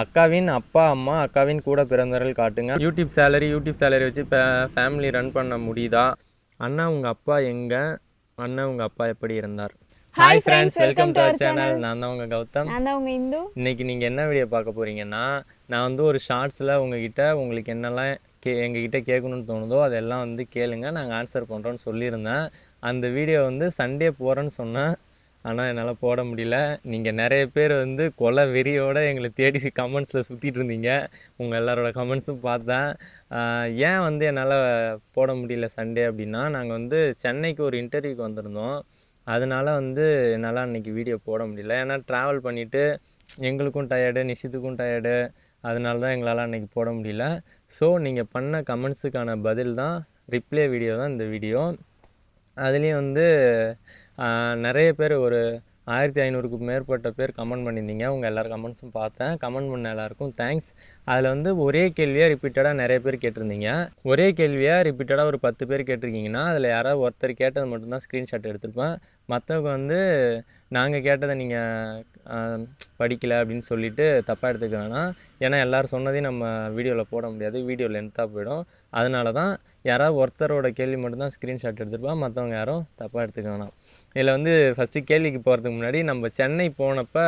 அக்காவின் அப்பா அம்மா அக்காவின் கூட பிறந்தவர்கள் காட்டுங்க. யூடியூப் சேலரி யூடியூப் சேலரி வச்சு ஃபேமிலி ரன் பண்ண முடியுதா? அண்ணா உங்கள் அப்பா எங்கே? அண்ணா உங்கள் அப்பா எப்படி இருந்தார்? Hi friends welcome to our channel. நான் தான் உங்கள் கௌதம். நான் தான் உங்க இந்து. இன்னைக்கு நீங்கள் என்ன வீடியோ பார்க்க போறீங்கன்னா நான் வந்து ஒரு ஷார்ட்ஸில் உங்ககிட்ட உங்களுக்கு என்னெல்லாம் கே எங்ககிட்ட கேட்கணும்னு தோணுதோ அதெல்லாம் வந்து கேளுங்க. நாங்கள் ஆன்சர் பண்ணுறோன்னு சொல்லியிருந்தேன். அந்த வீடியோ வந்து சண்டே போகிறேன்னு சொன்னேன். ஆனால் என்னால் போட முடியல. நீங்கள் நிறைய பேர் வந்து கொலை வெறியோடு எங்களை தேடி கமெண்ட்ஸில் சுற்றிட்டு இருந்தீங்க. உங்கள் எல்லாரோட கமெண்ட்ஸும் பார்த்தேன். ஏன் வந்து என்னால் போட முடியல சண்டே அப்படின்னா நாங்கள் வந்து சென்னைக்கு ஒரு இன்டர்வியூக்கு வந்திருந்தோம். அதனால் வந்து என்னால் அன்றைக்கி வீடியோ போட முடியல. ஏன்னா ட்ராவல் பண்ணிவிட்டு எங்களுக்கும் டயர்டு நிஷித்துக்கும் டயர்டு அதனால தான் எங்களால் அன்றைக்கி போட முடியல. ஸோ நீங்கள் பண்ண கமெண்ட்ஸுக்கான பதில் தான் ரிப்ளே வீடியோ தான் இந்த வீடியோ அதுலேயும் வந்து நிறைய பேர் ஒரு ஆயிரத்தி ஐநூறுக்கு மேற்பட்ட பேர் கமெண்ட் பண்ணியிருந்தீங்க. உங்கள் எல்லார் கமெண்ட்ஸும் பார்த்தேன். கமெண்ட் பண்ண எல்லாருக்கும் தேங்க்ஸ் அதில் வந்து ஒரே கேள்வியாக ரிப்பீட்டடாக நிறைய பேர் கேட்டிருந்தீங்க. ஒரே கேள்வியாக ரிப்பீட்டடாக ஒரு பத்து பேர் கேட்டிருக்கீங்கன்னா அதில் யாராவது ஒருத்தர் கேட்டது மட்டும்தான் ஸ்க்ரீன்ஷாட் எடுத்திருப்பேன். மற்றவங்க வந்து நாங்கள் கேட்டதை நீங்கள் படிக்கலை அப்படின்னு சொல்லிட்டு தப்பாக எடுத்துக்க வேணாம். ஏன்னா எல்லோரும் சொன்னதையும் நம்ம வீடியோவில் போட முடியாது. வீடியோ லென்த்தாக போயிடும். அதனால தான் யாராவது ஒருத்தரோட கேள்வி மட்டும்தான் ஸ்க்ரீன்ஷாட் எடுத்துருப்பேன். மற்றவங்க யாரும் தப்பாக எடுத்துக்க வேணாம். இதில் வந்து ஃபஸ்ட்டு கேள்விக்கு போகிறதுக்கு முன்னாடி நம்ம சென்னை போனப்போ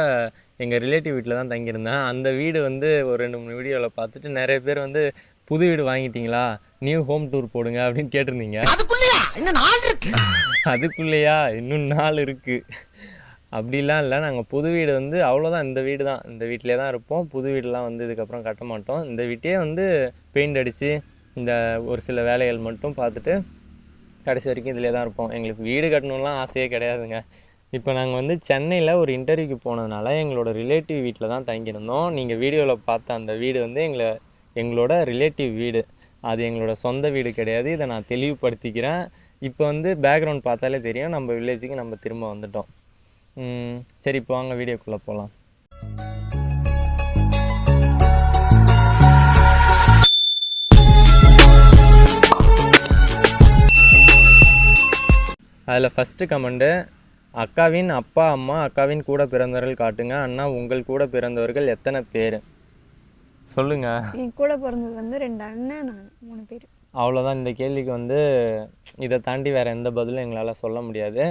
எங்கள் ரிலேட்டிவ் வீட்டில் தான் தங்கியிருந்தேன். அந்த வீடு வந்து ஒரு ரெண்டு மூணு வீடியோவில் பார்த்துட்டு நிறைய பேர் வந்து புது வீடு வாங்கிட்டீங்களா? நியூ ஹோம் டூர் போடுங்க அப்படின்னு கேட்டிருந்தீங்க. அதுக்குள்ளயா? இன்னும் நாள் இருக்குது அப்படிலாம் இல்லை. நாங்கள் புது வீடு வந்து அவ்வளோதான் இந்த வீடு தான். இந்த வீட்டிலே தான் இருப்போம். புது வீடெலாம் வந்து இதுக்கப்புறம் கட்ட மாட்டோம். இந்த வீட்டையே வந்து பெயிண்ட் அடித்து இந்த ஒரு சில வேலைகள் மட்டும் பார்த்துட்டு கடைசி வரைக்கும் இதிலே தான் இருப்போம். எங்களுக்கு வீடு கட்டணும்லாம் ஆசையே கிடையாதுங்க. இப்போ நாங்கள் வந்து சென்னையில் ஒரு இன்டர்வியூக்கு போனதுனால எங்களோட ரிலேட்டிவ் வீட்டில் தான் தங்கியிருந்தோம். நீங்கள் வீடியோவில் பார்த்த அந்த வீடு வந்து எங்களை எங்களோட ரிலேட்டிவ் வீடு. அது எங்களோட சொந்த வீடு கிடையாது. இதை நான் தெளிவுபடுத்திக்கிறேன். இப்போ வந்து பேக்ரவுண்ட் பார்த்தாலே தெரியும். நம்ம வில்லேஜுக்கு நம்ம திரும்ப வந்துட்டோம். சரி இப்போ வாங்க வீடியோக்குள்ளே போகலாம் அதில் ஃபஸ்ட்டு கமெண்டு அக்காவின் அப்பா அம்மா அக்காவின் கூட பிறந்தவர்கள் காட்டுங்க. அண்ணா உங்கள் கூட பிறந்தவர்கள் எத்தனை பேர்? சொல்லுங்கள் என் கூட பிறந்தது வந்து ரெண்டு அண்ணன் நான் மூணு பேர். அவ்வளோதான் இந்த கேள்விக்கு வந்து இதை தாண்டி வேறு எந்த பதிலும் எங்களால் சொல்ல முடியாது.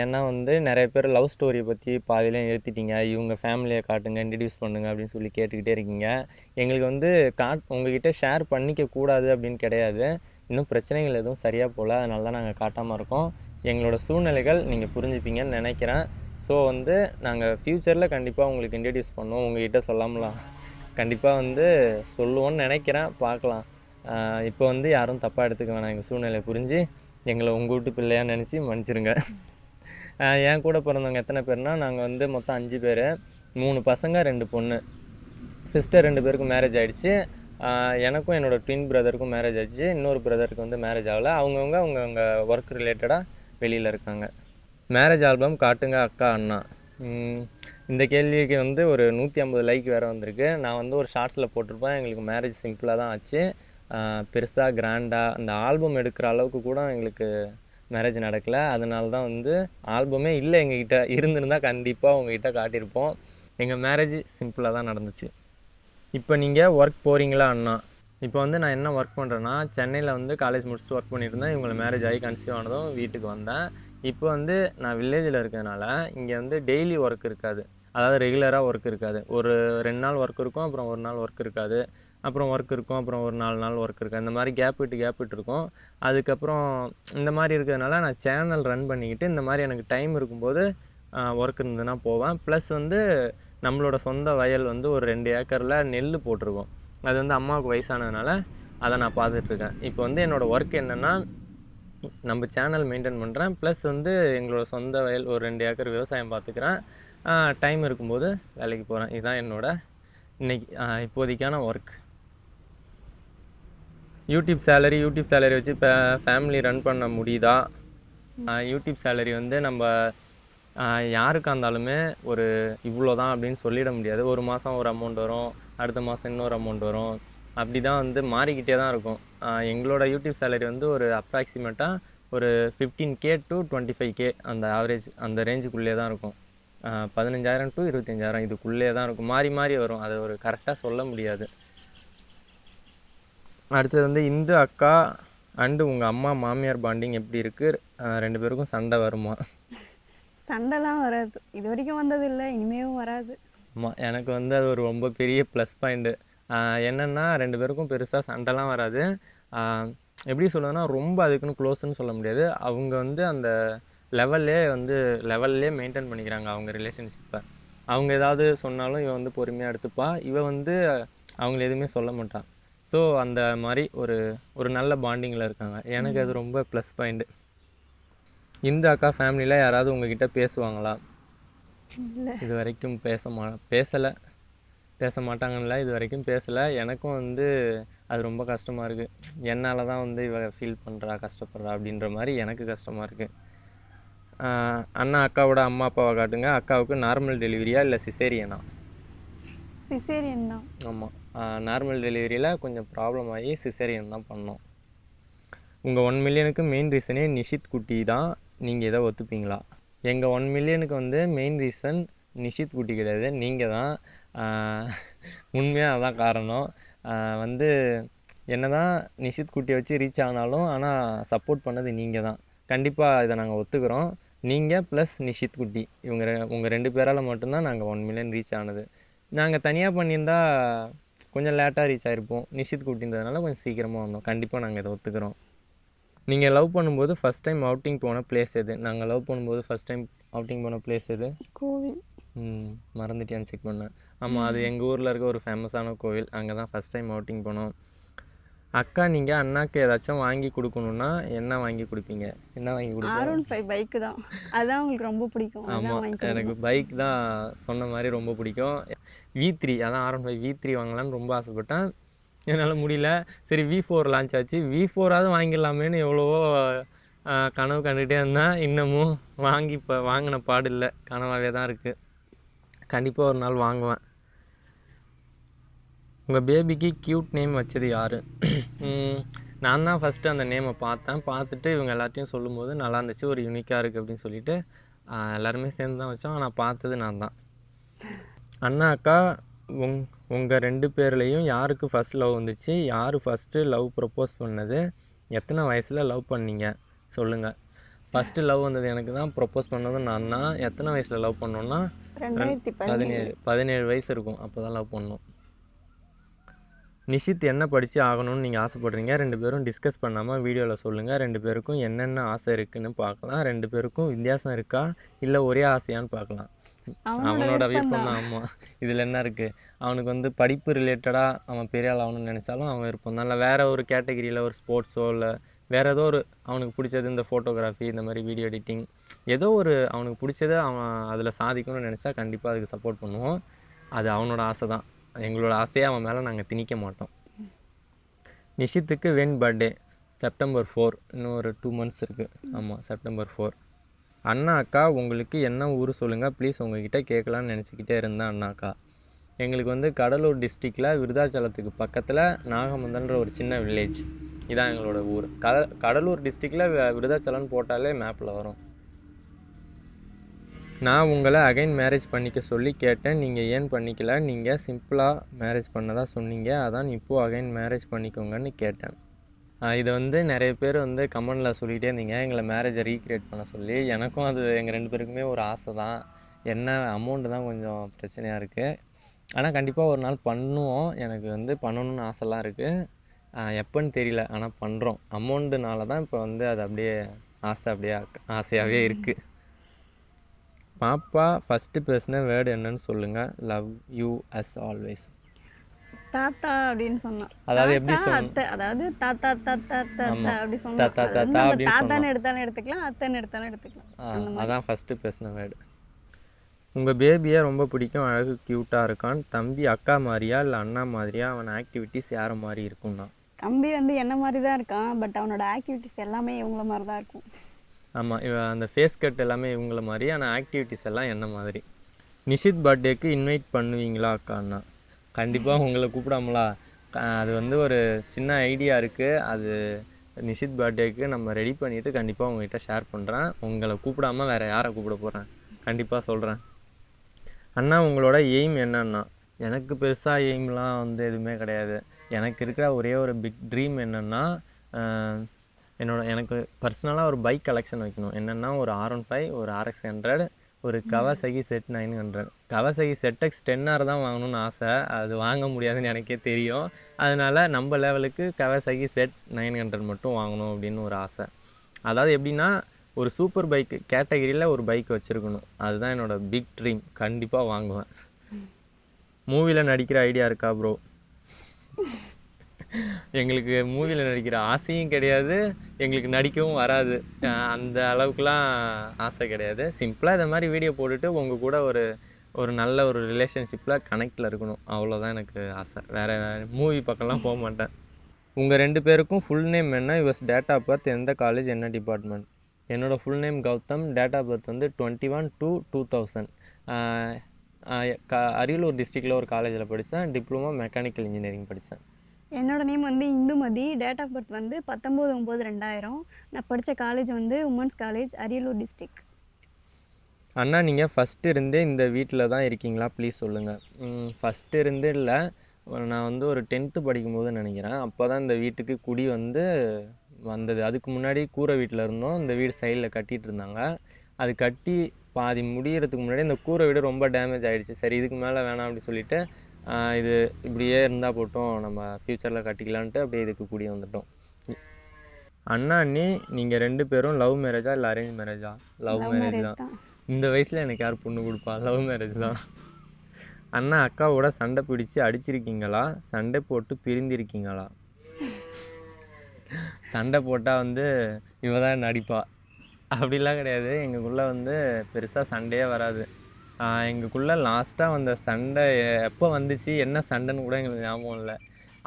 ஏன்னா வந்து நிறைய பேர் லவ் ஸ்டோரியை பற்றி பாதியிலே நிறுத்திட்டீங்க. இவங்க ஃபேமிலியை காட்டுங்க இன்ட்ரடியூஸ் பண்ணுங்க அப்படின்னு சொல்லி கேட்டுக்கிட்டே இருக்கீங்க. எங்களுக்கு வந்து காட் உங்ககிட்ட ஷேர் பண்ணிக்க கூடாது அப்படின்னு கிடையாது. இன்னும் பிரச்சனைகள் எதுவும் சரியாக போகல. அதனால தான் நாங்கள் காட்டாமல் இருக்கோம். எங்களோட சூழ்நிலைகள் நீங்கள் புரிஞ்சுப்பீங்கன்னு நினைக்கிறேன். ஸோ வந்து நாங்கள் ஃப்யூச்சரில் கண்டிப்பாக உங்களுக்கு இன்ட்ரடியூஸ் பண்ணுவோம். உங்ககிட்ட சொல்லாமலாம். கண்டிப்பாக வந்து சொல்லுவோன்னு நினைக்கிறேன். பார்க்கலாம். இப்போ வந்து யாரும் தப்பாக எடுத்துக்க வேணாம். எங்கள் சூழ்நிலை புரிஞ்சு எங்களை உங்கள் வீட்டு பிள்ளையாக நினச்சி மன்னிச்சிருங்க. என் கூட பிறந்தவங்க எத்தனை பேர்னா நாங்கள் வந்து மொத்தம் அஞ்சு பேர். மூணு பசங்க ரெண்டு பொண்ணு. சிஸ்டர் ரெண்டு பேருக்கும் மேரேஜ் ஆகிடுச்சு எனக்கும் என்னோடய ட்வின் பிரதருக்கும் மேரேஜ் ஆகிடுச்சு இன்னொரு பிரதருக்கு வந்து மேரேஜ் ஆகலை. அவங்கவுங்க அவங்கவுங்க ஒர்க் ரிலேட்டடாக வெளியில் இருக்காங்க. மேரேஜ் ஆல்பம் காட்டுங்க அக்கா அண்ணா. இந்த கேள்விக்கு வந்து ஒரு நூற்றி ஐம்பது லைக் வேறு வந்திருக்கு. நான் வந்து ஒரு ஷார்ட்ஸில் போட்டிருப்பேன். எங்களுக்கு மேரேஜ் சிம்பிளாக தான் ஆச்சு. பெருசாக கிராண்டாக அந்த ஆல்பம் எடுக்கிற அளவுக்கு கூட எங்களுக்கு மேரேஜ் நடக்கலை. அதனால தான் வந்து ஆல்பமே இல்லை எங்ககிட்ட. இருந்திருந்தால் கண்டிப்பாக உங்ககிட்ட காட்டியிருப்போம். எங்கள் மேரேஜ் சிம்பிளாக தான் நடந்துச்சு. இப்போ நீங்கள் ஒர்க் போகிறீங்களா அண்ணா? இப்போ வந்து நான் என்ன ஒர்க் பண்ணுறேன்னா சென்னையில் வந்து காலேஜ் முடிச்சுட்டு ஒர்க் பண்ணியிருந்தேன். இவங்களை மேரேஜ் ஆகி கன்சீவ் ஆனதும் வீட்டுக்கு வந்தேன். இப்போ வந்து நான் வில்லேஜில் இருக்கிறதுனால இங்கே வந்து டெய்லி ஒர்க் இருக்காது. அதாவது ரெகுலராக ஒர்க் இருக்காது. ஒரு ரெண்டு நாள் ஒர்க் இருக்கும் அப்புறம் ஒரு நாள் ஒர்க் இருக்காது. அப்புறம் ஒர்க் இருக்கும் அப்புறம் ஒரு நாலு நாள் ஒர்க் இருக்காது. இந்த மாதிரி கேப் விட்டு கேப் விட்டு இருக்கும். அதுக்கப்புறம் இந்த மாதிரி இருக்கிறதுனால நான் சேனல் ரன் பண்ணிக்கிட்டு இந்த மாதிரி எனக்கு டைம் இருக்கும்போது ஒர்க் இருந்ததுன்னா போவேன். ப்ளஸ் வந்து நம்மளோட சொந்த வயல் வந்து ஒரு ரெண்டு ஏக்கரில் நெல் போட்டிருக்கோம். அது வந்து அம்மாவுக்கு வயசானதுனால அதை நான் பார்த்துட்ருக்கேன். இப்போ வந்து என்னோடய ஒர்க் என்னென்னா நம்ம சேனல் மெயின்டைன் பண்ணுறேன் ப்ளஸ் வந்து எங்களோட சொந்த வயல் ஒரு ரெண்டு ஏக்கர் விவசாயம் பார்த்துக்கிறேன். டைம் இருக்கும்போது வேலைக்கு போகிறேன் இதுதான் என்னோடய இன்னைக்கு இப்போதைக்கான work YouTube salary YouTube salary வச்சு இப்போ ஃபேமிலி ரன் பண்ண முடியுதா? யூடியூப் சேலரி வந்து நம்ம யாருக்காக இருந்தாலுமே ஒரு இவ்வளோ தான் அப்படின்னு சொல்லிட முடியாது. ஒரு மாதம் ஒரு அமௌண்ட் வரும். அடுத்த மாதம் இன்னொரு அமௌண்ட் வரும். அப்படி தான் வந்து மாறிக்கிட்டே தான் இருக்கும். எங்களோட யூடியூப் சேலரி வந்து ஒரு அப்ராக்சிமேட்டாக ஒரு fifteen K to twenty five K அந்த ஆவரேஜ் அந்த ரேஞ்சுக்குள்ளே தான் இருக்கும். பதினஞ்சாயிரம் டு இருபத்தஞ்சாயிரம் இதுக்குள்ளே தான் இருக்கும். மாறி மாறி வரும். அதை ஒரு கரெக்டாக சொல்ல முடியாது. அடுத்தது வந்து இந்து அக்கா அண்டு உங்கள் அம்மா மாமியார் பாண்டிங் எப்படி இருக்குது ரெண்டு பேருக்கும் சண்டை வருமா? சண்டைலாம் வராது. இது வரைக்கும் வந்ததில்லை இனிமேவும் வராது. ஆமாம் எனக்கு வந்து அது ஒரு ரொம்ப பெரிய ப்ளஸ் பாயிண்ட்டு என்னென்னா ரெண்டு பேருக்கும் பெருசாக சண்டைலாம் வராது. எப்படி சொல்லுவேன்னா ரொம்ப அதுக்குன்னு க்ளோஸ்ன்னு சொல்ல முடியாது. அவங்க வந்து அந்த லெவல்லே வந்து லெவல்லே மெயின்டைன் பண்ணிக்கிறாங்க அவங்க ரிலேஷன்ஷிப்பை அவங்க ஏதாவது சொன்னாலும் இவ வந்து பொறுமையாக எடுத்துப்பா. இவ வந்து அவங்கள எதுவுமே சொல்ல மாட்டான். ஸோ அந்த மாதிரி ஒரு ஒரு நல்ல பாண்டிங்கில் இருக்காங்க. எனக்கு அது ரொம்ப ப்ளஸ் பாயிண்ட்டு இந்த அக்கா ஃபேமிலியில் யாராவது உங்ககிட்ட பேசுவாங்களா? இது வரைக்கும் பேச மா பேசலை. பேச மாட்டாங்கல்ல இது வரைக்கும் பேசலை. எனக்கும் வந்து அது ரொம்ப கஷ்டமாக இருக்குது என்னால் தான் வந்து இவ ஃபீல் பண்ணுறா கஷ்டப்படுறா அப்படின்ற மாதிரி எனக்கு கஷ்டமாக இருக்குது அண்ணா அக்காவோட அம்மா அப்பாவை காட்டுங்க. அக்காவுக்கு நார்மல் டெலிவரியா இல்லை சிசேரியனா சிசேரியன் தான். ஆமாம் நார்மல் டெலிவரியில் கொஞ்சம் ப்ராப்ளம் ஆகி சிசேரியன் தான் பண்ணோம். உங்கள் ஒன் மில்லியனுக்கு மெயின் ரீசனே நிஷித் குட்டி தான். நீங்கள் இதை ஒத்துப்பீங்களா? எங்கள் ஒன் மில்லியனுக்கு வந்து மெயின் ரீசன் நிஷித் குட்டி கிடையாது. நீங்கள் தான் உண்மையாக அதான் காரணம். வந்து என்ன தான் நிஷித் குட்டியை வச்சு ரீச் ஆனாலும் ஆனால் சப்போர்ட் பண்ணது நீங்கள் தான். கண்டிப்பாக இதை நாங்கள் ஒத்துக்கிறோம். நீங்கள் ப்ளஸ் நிஷித் குட்டி இவங்க உங்கள் ரெண்டு பேரால் மட்டும்தான் நாங்கள் ஒன் மில்லியன் ரீச் ஆனது. நாங்கள் தனியாக பண்ணியிருந்தால் கொஞ்சம் லேட்டாக ரீச் ஆகிருப்போம் நிஷித் குட்டின்றதுனால கொஞ்சம் சீக்கிரமாக வந்தோம். கண்டிப்பாக நாங்கள் இதை ஒத்துக்கிறோம். நீங்கள் லவ் பண்ணும்போது ஃபஸ்ட் டைம் அவுட்டிங் போன பிளேஸ் எது? நாங்கள் லவ் பண்ணும்போது ஃபஸ்ட் டைம் அவுட்டிங் போன பிளேஸ் எது? கோவில். ம் மறந்துட்டியான்னு செக் பண்ணேன் ஆமாம் அது எங்கள் ஊரில் இருக்க ஒரு ஃபேமஸான கோவில். அங்கே தான் ஃபஸ்ட் டைம் அவுட்டிங் போனோம். அக்கா நீங்கள் அண்ணாக்கு ஏதாச்சும் வாங்கி கொடுக்கணுன்னா என்ன வாங்கி கொடுப்பீங்க? என்ன வாங்கி கொடுப்பீங்க? ஆர் ஒன் ஃபைவ் பைக்கு தான். அதுதான் உங்களுக்கு ரொம்ப பிடிக்கும். அதான் ஆமாம் எனக்கு பைக் தான் சொன்ன மாதிரி ரொம்ப பிடிக்கும். வி த்ரீ அதான் R one five V three வாங்கலாம்னு ரொம்ப ஆசைப்பட்டேன். என்னால் முடியல. சரி வி ஃபோர் லான்ச் ஆச்சு. வி ஃபோராவது வாங்கிடலாமேன்னு எவ்வளவோ கனவு கண்டுகிட்டே இருந்தேன். இன்னமும் வாங்கி இப்போ வாங்கின பாடு இல்லை. கனவாகவே தான் இருக்குது கண்டிப்பாக ஒரு நாள் வாங்குவேன். உங்கள் பேபிக்கு க்யூட் நேம் வச்சது யார்? நான் தான் ஃபஸ்ட்டு அந்த நேமை பார்த்தேன். பார்த்துட்டு இவங்க எல்லாத்தையும் சொல்லும்போது நல்லா இருந்துச்சு. ஒரு யூனிக்காக இருக்குது அப்படின்னு சொல்லிட்டு எல்லாருமே சேர்ந்து தான் வச்சோம். ஆனால் பார்த்தது நான் தான். அண்ணா அக்கா உங் உங்கள் ரெண்டு பேர்லேயும் யாருக்கு ஃபஸ்ட் லவ் வந்துச்சு? யார் ஃபஸ்ட்டு லவ் ப்ரப்போஸ் பண்ணது? எத்தனை வயசில் லவ் பண்ணீங்க? சொல்லுங்கள் ஃபஸ்ட்டு லவ் வந்தது எனக்கு தான் ப்ரப்போஸ் பண்ணதும் நான் தான். எத்தனை வயசில் லவ் பண்ணோன்னா பதினேழு. பதினேழு வயசு இருக்கும். அப்போ தான் லவ் பண்ணோம். நிஷித் என்ன படித்து ஆகணும்னு நீங்கள் ஆசைப்படுறீங்க? ரெண்டு பேரும் டிஸ்கஸ் பண்ணாமல் வீடியோவில் சொல்லுங்கள் ரெண்டு பேருக்கும் என்னென்ன ஆசை இருக்குன்னு பார்க்கலாம். ரெண்டு பேருக்கும் வித்தியாசம் இருக்கா? இல்லை ஒரே ஆசையான்னு பார்க்கலாம். அவனோட விருப்பம் தான் ஆமாம் இதில் என்ன இருக்குது அவனுக்கு வந்து படிப்பு ரிலேட்டடாக அவன் பெரிய ஆள் ஆகணும்னு நினச்சாலும் அவன் விருப்பம் தான் இல்லை வேறு ஒரு கேட்டகிரியில் ஒரு ஸ்போர்ட்ஸோ இல்லை வேறு ஏதோ ஒரு அவனுக்கு பிடிச்சது இந்த ஃபோட்டோகிராஃபி இந்த மாதிரி வீடியோ எடிட்டிங் ஏதோ ஒரு அவனுக்கு பிடிச்சதை அவன் அதில் சாதிக்கணும்னு நினச்சா கண்டிப்பாக அதுக்கு சப்போர்ட் பண்ணுவோம். அது அவனோட ஆசை தான் எங்களோட ஆசையை அவன் மேலே நாங்கள் திணிக்க மாட்டோம். நிஷித்துக்கு வென் பர்த்டே செப்டம்பர் ஃபோர் இன்னும் ஒரு டூ மந்த்ஸ் இருக்குது ஆமாம் செப்டம்பர் ஃபோர் அண்ணா அக்கா உங்களுக்கு என்ன ஊர் சொல்லுங்கள் ப்ளீஸ் உங்ககிட்ட கேட்கலான்னு நினச்சிக்கிட்டே இருந்தேன் அண்ணா அக்கா. எங்களுக்கு வந்து கடலூர் டிஸ்ட்ரிக்டில் விருதாச்சலத்துக்கு பக்கத்தில் நாகமந்தன்ற ஒரு சின்ன வில்லேஜ் இதான் எங்களோட ஊர். கட கடலூர் டிஸ்ட்ரிக்டில் விருதாச்சலம்னு போட்டாலே மேப்பில் வரும். நான் உங்களை அகைன் மேரேஜ் பண்ணிக்க சொல்லி கேட்டேன். நீங்கள் ஏன் பண்ணிக்கல? நீங்கள் சிம்பிளாக மேரேஜ் பண்ணதாக சொன்னீங்க. அதான் இப்போது அகைன் மேரேஜ் பண்ணிக்கோங்கன்னு கேட்டேன். இதை வந்து நிறைய பேர் வந்து கமெண்டில் சொல்லிகிட்டே இருந்தீங்க. எங்களை மேரேஜை ரீக்ரியேட் பண்ண சொல்லி எனக்கும் அது எங்கள் ரெண்டு பேருக்குமே ஒரு ஆசை தான். என்ன அமௌண்ட்டு தான் கொஞ்சம் பிரச்சனையாக இருக்குது ஆனால் கண்டிப்பாக ஒரு நாள் பண்ணுவோம். எனக்கு வந்து பண்ணணும்னு ஆசைலாம் இருக்குது எப்போன்னு தெரியல. ஆனால் பண்ணுறோம் அமௌண்ட்டுனால தான் இப்போ வந்து அது அப்படியே ஆசை அப்படியே ஆசையாகவே இருக்குது பாப்பா ஃபஸ்ட்டு பேசின வேர்டு என்னன்னு சொல்லுங்கள் லவ் யூ அஸ் ஆல்வேஸ் தாத்தா அப்படின்னு சொன்னான் அதாவது எப்படி அத்தை. அதாவது தாத்தா தாத்தா தாத்தா. அப்படி சொன்னா. தாத்தா, தாத்தான்னு எடுத்தாலும் எடுத்துக்கலாம் அத்தைன்னு எடுத்தாலும் எடுத்துக்கலாம். அதான் ஃபஸ்ட்டு பேசின வேர்டு. உங்கள் பேபியை ரொம்ப பிடிக்கும் அழகு க்யூட்டாக இருக்கான் தம்பி அக்கா மாதிரியா இல்லை அண்ணா மாதிரியா? அவன் ஆக்டிவிட்டீஸ் யாரை மாதிரி இருக்கும்னா? தம்பி வந்து என்ன மாதிரி தான் இருக்கான் பட் அவனோட ஆக்டிவிட்டிஸ் எல்லாமே இவங்கள மாதிரி தான் இருக்கும். ஆமாம் இவன் அந்த ஃபேஸ் கட் எல்லாமே இவங்கள மாதிரி ஆனால் ஆக்டிவிட்டீஸ் எல்லாம் என்ன மாதிரி? நிஷித் பர்த்டேக்கு இன்வைட் பண்ணுவீங்களா அக்கா அண்ணா கண்டிப்பாக உங்களை கூப்பிடாமலா? அது வந்து ஒரு சின்ன ஐடியா இருக்குது அது நிஷித் பர்த்டேக்கு நம்ம ரெடி பண்ணிவிட்டு கண்டிப்பாக உங்ககிட்ட ஷேர் பண்ணுறேன் உங்களை கூப்பிடாம வேறு யாரை கூப்பிட போகிறேன் கண்டிப்பாக சொல்கிறேன் அண்ணா உங்களோட எய்ம் என்னன்னா எனக்கு பெருசாக எய்ம்லாம் வந்து எதுவுமே கிடையாது. எனக்கு இருக்கிற ஒரே ஒரு பிக் ட்ரீம் என்னென்னா என்னோட எனக்கு பர்சனலாக ஒரு பைக் கலெக்ஷன் வைக்கணும். என்னென்னா ஒரு ஆர் ஒன் ஃபைவ் ஒரு ஆர்எக்ஸ் ஹண்ட்ரட் ஒரு Kawasaki Z nine hundred Kawasaki ZX ten R தான் வாங்கணும்னு ஆசை. அது வாங்க முடியாதுன்னு எனக்கே தெரியும். அதனால நம்ம லெவலுக்கு கவாசகி செட் நைன் ஹண்ட்ரட் மட்டும் வாங்கணும் அப்படின்னு ஒரு ஆசை. அதாவது எப்படின்னா ஒரு சூப்பர் பைக் கேட்டகரியில் ஒரு பைக் வச்சுருக்கணும். அதுதான் என்னோட பிக் ட்ரீம் கண்டிப்பாக வாங்குவேன். மூவியில் நடிக்கிற ஐடியா இருக்கா ப்ரோ எங்களுக்கு மூவியில் நடிக்கிற ஆசையும் கிடையாது எங்களுக்கு நடிக்கவும் வராது. அந்த அளவுக்குலாம் ஆசை கிடையாது. சிம்பிளாக இந்த மாதிரி வீடியோ போட்டுட்டு உங்கள் கூட ஒரு ஒரு நல்ல ஒரு ரிலேஷன்ஷிப்பில் கனெக்டில் இருக்கணும். அவ்வளோதான் எனக்கு ஆசை. வேறு மூவி பக்கம்லாம் போக மாட்டேன். உங்கள் ரெண்டு பேருக்கும் ஃபுல் நேம் என்ன? யுவர்ஸ் டேட் ஆஃப் பர்த் எந்த காலேஜ் என்ன டிபார்ட்மெண்ட் என்னோடய full name Gautam date of birth வந்து twenty one two two thousand Ariyalur டிஸ்ட்ரிக்டில் ஒரு காலேஜில் படித்தேன் டிப்ளமோ மெக்கானிக்கல் இன்ஜினியரிங் படித்தேன் என்னோட நேம் வந்து இந்துமதி டேட் ஆஃப் பர்த் வந்து பத்தொம்போது ஒம்பது ரெண்டாயிரம். நான் படித்த காலேஜ் வந்து உமன்ஸ் காலேஜ் அரியலூர் டிஸ்ட்ரிக் அண்ணா நீங்கள் ஃபஸ்ட்டு இருந்தே இந்த வீட்டில் தான் இருக்கீங்களா? ப்ளீஸ் சொல்லுங்கள் ஃபஸ்ட்டு இருந்தே இல்லை. நான் வந்து ஒரு டென்த்து படிக்கும்போது நினைக்கிறேன். அப்போ தான் இந்த வீட்டுக்கு குடி வந்து வந்தது. அதுக்கு முன்னாடி கூரை வீட்டில் இருந்தோம். இந்த வீடு சைடில் கட்டிகிட்டு இருந்தாங்க. அது கட்டி பாதி முடியறதுக்கு முன்னாடி இந்த கூரை வீடு ரொம்ப டேமேஜ் ஆகிடுச்சு சரி இதுக்கு மேலே வேணாம் அப்படி சொல்லிவிட்டு இது இப்படியே இருந்தால் போட்டோம் நம்ம ஃப்யூச்சரில் கட்டிக்கலான்ட்டு அப்படியே இதுக்கு குடி வந்துட்டோம். அண்ணா அண்ணி நீங்கள் ரெண்டு பேரும் லவ் மேரேஜா இல்லை அரேஞ்ச் மேரேஜா லவ் மேரேஜ் தான். இந்த வயசில் எனக்கு யார் பொண்ணு கொடுப்பா? லவ் மேரேஜ் தான். அண்ணா அக்காவோட சண்டை பிடிச்சி அடிச்சிருக்கீங்களா? சண்டை போட்டு பிரிந்திருக்கீங்களா? சண்டை போட்டால் வந்து இவ தான் நடிப்பா. அப்படிலாம் கிடையாது. எங்களுக்குள்ளே வந்து பெருசாக சண்டையே வராது. எங்களுக்குள்ளே லாஸ்ட்டாக வந்த சண்டை எப்போ வந்துச்சு என்ன சண்டைன்னு கூட எங்களுக்கு ஞாபகம் இல்லை.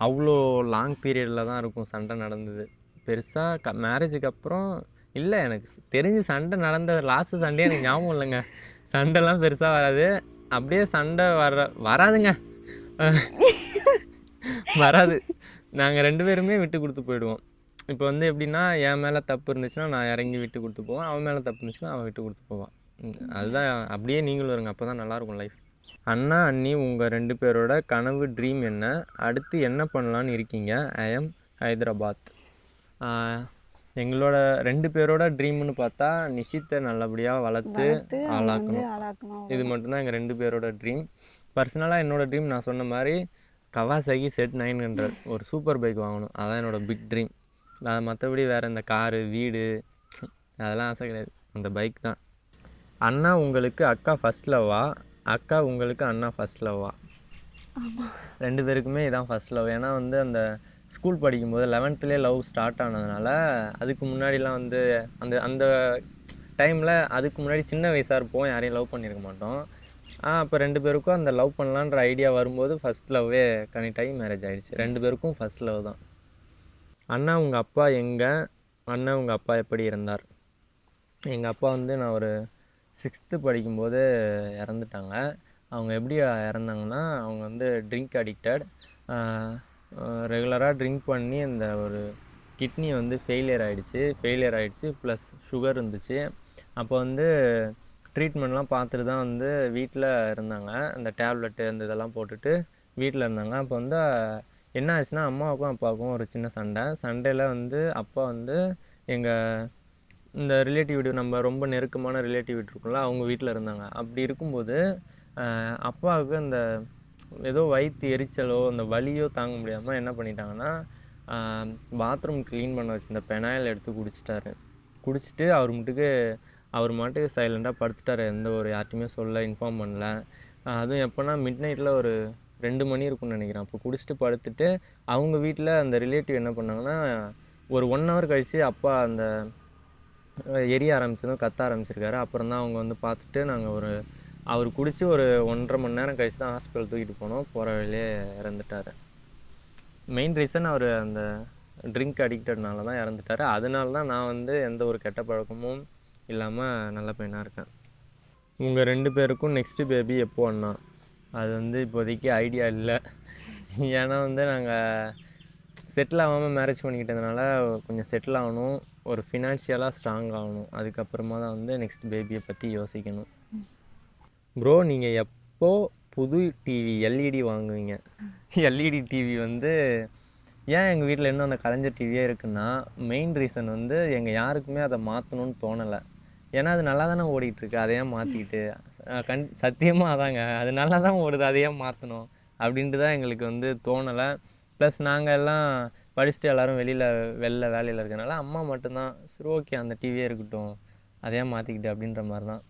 அவ்வளோ லாங் பீரியடில் தான் இருக்கும் சண்டை நடந்தது. பெருசாக க மேரேஜுக்கு அப்புறம் இல்லை எனக்கு தெரிஞ்சு சண்டை நடந்த லாஸ்ட்டு சண்டே எனக்கு ஞாபகம் இல்லைங்க. சண்டைலாம் பெருசாக வராது. அப்படியே சண்டை வர வராதுங்க. வராது. நாங்கள் ரெண்டு பேருமே விட்டு கொடுத்து போயிடுவோம். இப்போ வந்து எப்படின்னா என் மேலே தப்பு இருந்துச்சுன்னா நான் இறங்கி விட்டு கொடுத்து போவேன். அவன் மேலே தப்பு இருந்துச்சுன்னா அவன் விட்டு கொடுத்து போவான். அதுதான் அப்படியே நீங்களும் வருங்க அப்போ தான் நல்லாயிருக்கும் லைஃப் அண்ணா அண்ணி உங்கள் ரெண்டு பேரோட கனவு ட்ரீம் என்ன? அடுத்து என்ன பண்ணலான்னு இருக்கீங்க? I am Hyderabad. எங்களோட ரெண்டு பேரோட ட்ரீம்னு பார்த்தா நிஷித்தை நல்லபடியாக வளர்த்து ஆளாக்கணும். இது மட்டும்தான் எங்கள் ரெண்டு பேரோட ட்ரீம் பர்சனலாக என்னோட ட்ரீம் நான் சொன்ன மாதிரி கவாசகி செட் நைன் ஹண்ட்ரட் ஒரு சூப்பர் பைக் வாங்கணும். அதான் என்னோட பிக் ட்ரீம் அது மற்றபடி வேறு இந்த காரு வீடு அதெல்லாம் ஆசை கிடையாது. அந்த பைக் தான். அண்ணா உங்களுக்கு அக்கா ஃபஸ்ட் லவ்வா அக்கா உங்களுக்கு அண்ணா ஃபஸ்ட் லவ்வா ரெண்டு பேருக்குமே இதான் ஃபஸ்ட் லவ் ஏன்னா வந்து அந்த ஸ்கூல் படிக்கும்போது லெவன்த்துலேயே லவ் ஸ்டார்ட் ஆனதுனால அதுக்கு முன்னாடிலாம் வந்து அந்த அந்த டைமில் அதுக்கு முன்னாடி சின்ன வயசாக இருப்போம் யாரையும் லவ் பண்ணியிருக்க மாட்டோம். அப்போ ரெண்டு பேருக்கும் அந்த லவ் பண்ணலான்ற ஐடியா வரும்போது ஃபஸ்ட் லவ்வே கனெக்ட் ஆகி மேரேஜ் ஆயிடுச்சு. ரெண்டு பேருக்கும் ஃபஸ்ட் லவ் தான். அண்ணா உங்கள் அப்பா எங்கே? அண்ணா உங்கள் அப்பா எப்படி இருந்தார்? எங்கள் அப்பா வந்து நான் ஒரு சிக்ஸ்த்து படிக்கும்போது இறந்துட்டாங்க. அவங்க எப்படி இறந்தாங்கன்னா அவங்க வந்து ட்ரிங்க் அடிக்டட் ரெகுலராக ட்ரிங்க் பண்ணி அந்த ஒரு கிட்னி வந்து ஃபெயிலியர் ஆகிடுச்சு ஃபெயிலியர் ஆகிடுச்சு ப்ளஸ் சுகர் இருந்துச்சு. அப்போ வந்து ட்ரீட்மெண்ட்லாம் பார்த்துட்டு தான் வந்து வீட்டில் இருந்தாங்க. அந்த டேப்லெட்டு அந்த இதெல்லாம் போட்டுட்டு வீட்டில் இருந்தாங்க. அப்போ வந்து என்ன ஆச்சுன்னா அம்மாவுக்கும் அப்பாவுக்கும் ஒரு சின்ன சண்டை. சண்டையில் வந்து அப்பா வந்து எங்கள் இந்த ரிலேட்டிவ் வீடு நம்ம ரொம்ப நெருக்கமான ரிலேட்டிவ் இருக்கும்ல அவங்க வீட்டில் இருந்தாங்க. அப்படி இருக்கும்போது அப்பாவுக்கு அந்த ஏதோ வயிற்று எரிச்சலோ அந்த வலியோ தாங்க முடியாமல் என்ன பண்ணிட்டாங்கன்னா பாத்ரூம் க்ளீன் பண்ண வச்சுருந்த பெனாயில் எடுத்து குடிச்சிட்டாரு. குடிச்சிட்டு அவர் மட்டுக்கு அவர் மாட்டுக்கு சைலண்ட்டாக படுத்துட்டாரு. எந்த ஒரு யார்ட்டையுமே சொல்ல இன்ஃபார்ம் பண்ணல. அதுவும் எப்போனா மிட் நைட்டில் ஒரு ரெண்டு மணி இருக்கும்னு நினைக்கிறேன். அப்போ குடிச்சிட்டு படுத்துட்டு அவங்க வீட்டில் அந்த ரிலேட்டிவ் என்ன பண்ணாங்கன்னா ஒரு ஒன் ஹவர் கழித்து அப்பா அந்த எரிய ஆரம்பிச்சதும் கத்த ஆரம்பிச்சிருக்காரு. அப்புறம் தான் அவங்க வந்து பார்த்துட்டு நாங்கள் ஒரு அவர் குடித்து ஒரு ஒன்றரை மணி நேரம் கழிச்சு தான் ஹாஸ்பிட்டல் தூக்கிட்டு போனோம். போகிற வழியே இறந்துட்டார். மெயின் ரீசன் அவர் அந்த ட்ரிங்க் அடிக்டட்னால தான் இறந்துட்டார். அதனால தான் நான் வந்து எந்த ஒரு கெட்ட பழக்கமும் இல்லாமல் நல்ல பையனாக இருக்கேன். உங்கள் ரெண்டு பேருக்கும் நெக்ஸ்ட்டு பேபி எப்போ அண்ணா? அது வந்து இப்போதைக்கு ஐடியா இல்லை. ஏன்னா வந்து நாங்கள் செட்டில் ஆகாமல் மேரேஜ் பண்ணிக்கிட்டதுனால கொஞ்சம் செட்டில் ஆகணும். ஒரு ஃபினான்ஷியலாக ஸ்ட்ராங் ஆகணும். அதுக்கப்புறமா தான் வந்து நெக்ஸ்ட் பேபியை பற்றி யோசிக்கணும். ப்ரோ நீங்கள் எப்போது புது டிவி எல்இடி வாங்குவீங்க? எல்இடி டிவி வந்து ஏன் எங்கள் வீட்டில் இன்னும் அந்த கலைஞர் டிவியே இருக்குன்னா மெயின் ரீசன் வந்து எங்கள் யாருக்குமே அதை மாற்றணும்னு தோணலை. ஏன்னா அது நல்லா தானே ஓடிட்டுருக்கு அதையே மாற்றிக்கிட்டு கண் சத்தியமாக அதாங்க. அது நல்லா தான் ஓடுது அதையே மாற்றணும் அப்படின்ட்டு தான் எங்களுக்கு வந்து தோணலை. ப்ளஸ் நாங்கள் எல்லாம் படிச்சுட்டு எல்லாரும் வெளியில் வெளில வேலையில் இருக்கனால அம்மா மட்டும்தான். சரி ஓகே அந்த டிவியே இருக்கட்டும். அதையே மாற்றிக்கிட்டு அப்படின்ற மாதிரி தான்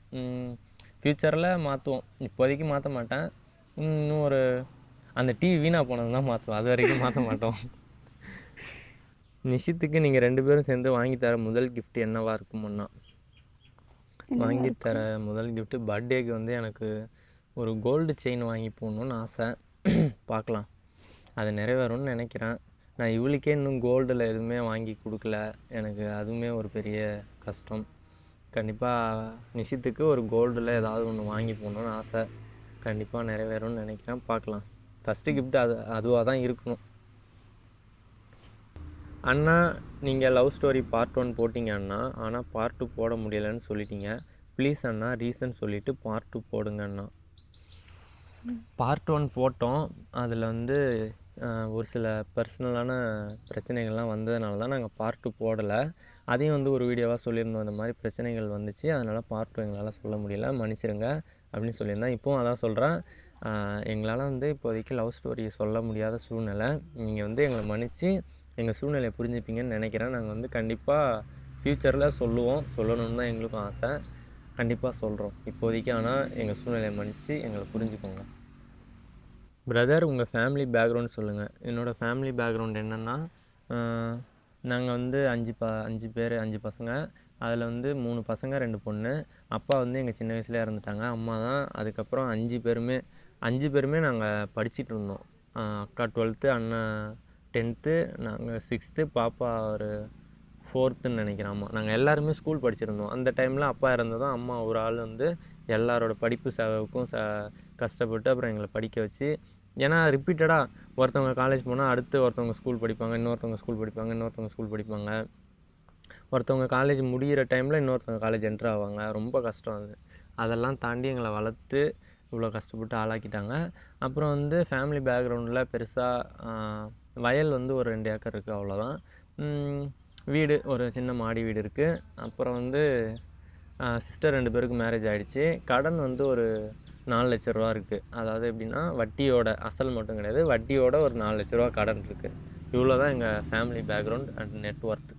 ஃப்யூச்சரில் மாற்றுவோம் இப்போதைக்கு மாற்ற மாட்டேன். இன்னும் ஒரு அந்த டிவி வீணாக போனது தான் மாற்றுவோம் அது வரைக்கும் மாற்ற மாட்டோம். நிஷித்துக்கு நீங்கள் ரெண்டு பேரும் சேர்ந்து வாங்கி தர முதல் gift என்னவா இருக்குமுன்னா வாங்கி தர முதல் gift பர்த்டேக்கு வந்து எனக்கு ஒரு கோல்டு செயின் வாங்கி போடணுன்னு ஆசை. பார்க்கலாம். அது நிறைவேறும்னு நினைக்கிறேன். நான் இவளுக்கே இன்னும் கோல்டில் எதுவுமே வாங்கி கொடுக்கல. எனக்கு அதுவுமே ஒரு பெரிய கஷ்டம். கண்டிப்பாக நிஷித்துக்கு ஒரு கோல்டில் ஏதாவது ஒன்று வாங்கி போகணுன்னு ஆசை. கண்டிப்பாக நிறைவேறும்னு நினைக்கிறேன். பார்க்கலாம். ஃபஸ்ட்டு கிஃப்ட் அது அதுவாக தான் இருக்கணும். அண்ணா நீங்கள் லவ் ஸ்டோரி பார்ட் ஒன் போட்டிங்க அண்ணா. ஆனால் பார்ட் டூ போட முடியலைன்னு சொல்லிட்டீங்க. ப்ளீஸ் அண்ணா ரீசன் சொல்லிவிட்டு பார்ட் டூ போடுங்க அண்ணா. பார்ட் ஒன் போட்டோம். அதில் வந்து ஒரு சில பர்சனலான பிரச்சனைகள்லாம் வந்ததுனால தான் நாங்கள் பார்ட் டூ போடலை. அதையும் வந்து ஒரு வீடியோவாக சொல்லியிருந்தோம். அந்த மாதிரி பிரச்சனைகள் வந்துச்சு. அதனால் பார்ட் டூ எங்களால் சொல்ல முடியல. மன்னிச்சிருங்க அப்படின்னு சொல்லியிருந்தேன். இப்போவும் அதான் சொல்கிறேன் எங்களால் வந்து இப்போதைக்கு லவ் ஸ்டோரி சொல்ல முடியாத சூழ்நிலை. நீங்கள் வந்து எங்களை மன்னித்து எங்கள் சூழ்நிலையை புரிஞ்சுப்பீங்கன்னு நினைக்கிறேன். நாங்கள் வந்து கண்டிப்பாக ஃப்யூச்சரில் சொல்லுவோம். சொல்லணும்னு தான் எங்களுக்கும் ஆசை. கண்டிப்பாக சொல்கிறோம் இப்போதைக்கு ஆனால் எங்கள் சூழ்நிலையை மன்னித்து எங்களை புரிஞ்சுக்கோங்க. பிரதர் உங்கள் ஃபேமிலி பேக்ரவுண்ட் சொல்லுங்கள் என்னோடய ஃபேமிலி பேக்ரவுண்ட் என்னென்னா நாங்கள் வந்து அஞ்சு ப அஞ்சு பேர் அஞ்சு பசங்க. அதில் வந்து மூணு பசங்க ரெண்டு பொண்ணு. அப்பா வந்து எங்கள் சின்ன வயசுலேயே இறந்துட்டாங்க. அம்மா தான் அதுக்கப்புறம் அஞ்சு பேருமே அஞ்சு பேருமே நாங்கள் படிச்சுட்டு இருந்தோம். அக்கா டுவெல்த்து அண்ணன் டென்த்து நாங்கள் சிக்ஸ்த்து பாப்பா ஒரு ஃபோர்த்துன்னு நினைக்கிறேன். அம்மா நாங்கள் எல்லாருமே ஸ்கூல் படிச்சிருந்தோம் அந்த டைமில் அப்பா இறந்ததும் அம்மா ஒரு ஆள் வந்து எல்லாரோட படிப்பு செலவுக்கும் ச கஷ்டப்பட்டு அப்புறம் எங்களை படிக்க வச்சு ஏன்னா ரிப்பீட்டடாக ஒருத்தவங்க காலேஜ் போனால் அடுத்து ஒருத்தவங்க ஸ்கூல் படிப்பாங்க இன்னொருத்தவங்க ஸ்கூல் படிப்பாங்க இன்னொருத்தவங்க ஸ்கூல் படிப்பாங்க. ஒருத்தவங்க காலேஜ் முடிகிற டைமில் இன்னொருத்தவங்க காலேஜ் என்ட்ரு ஆவாங்க. ரொம்ப கஷ்டம் அது. அதெல்லாம் தாண்டி எங்களை வளர்த்து இவ்வளோ கஷ்டப்பட்டு ஆளாக்கிட்டாங்க. அப்புறம் வந்து ஃபேமிலி பேக்ரவுண்டில் பெருசாக வயல் வந்து ஒரு ரெண்டு ஏக்கர் இருக்குது அவ்வளோதான் வீடு ஒரு சின்ன மாடி வீடு இருக்குது அப்புறம் வந்து சிஸ்டர் ரெண்டு பேருக்கு மேரேஜ் ஆகிடுச்சு கடன் வந்து ஒரு நாலு லட்ச ரூபா இருக்குது அதாவது எப்படின்னா வட்டியோட அசல் மட்டும் கிடையாது வட்டியோட ஒரு நாலு லட்ச ரூபா கடன் இருக்குது இவ்வளோ தான் எங்கள் ஃபேமிலி பேக்ரவுண்ட் அண்ட் நெட்ஒர்க்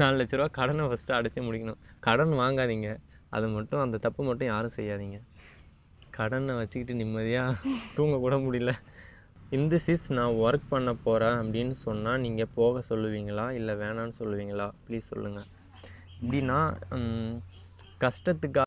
நாலு லட்ச ரூபா கடனை ஃபஸ்ட்டு அடைச்சி முடிக்கணும். கடன் வாங்காதீங்க. அது மட்டும் அந்த தப்பு மட்டும் யாரும் செய்யாதீங்க. கடனை வச்சுக்கிட்டு நிம்மதியாக தூங்க முடியல. இந்த சிஸ் நான் ஒர்க் பண்ண போகிறேன் அப்படின்னு சொன்னால் நீங்கள் போக சொல்லுவீங்களா? இல்லை வேணான்னு சொல்லுவீங்களா? ப்ளீஸ் சொல்லுங்கள் எப்படின்னா கஷ்டத்துக்காக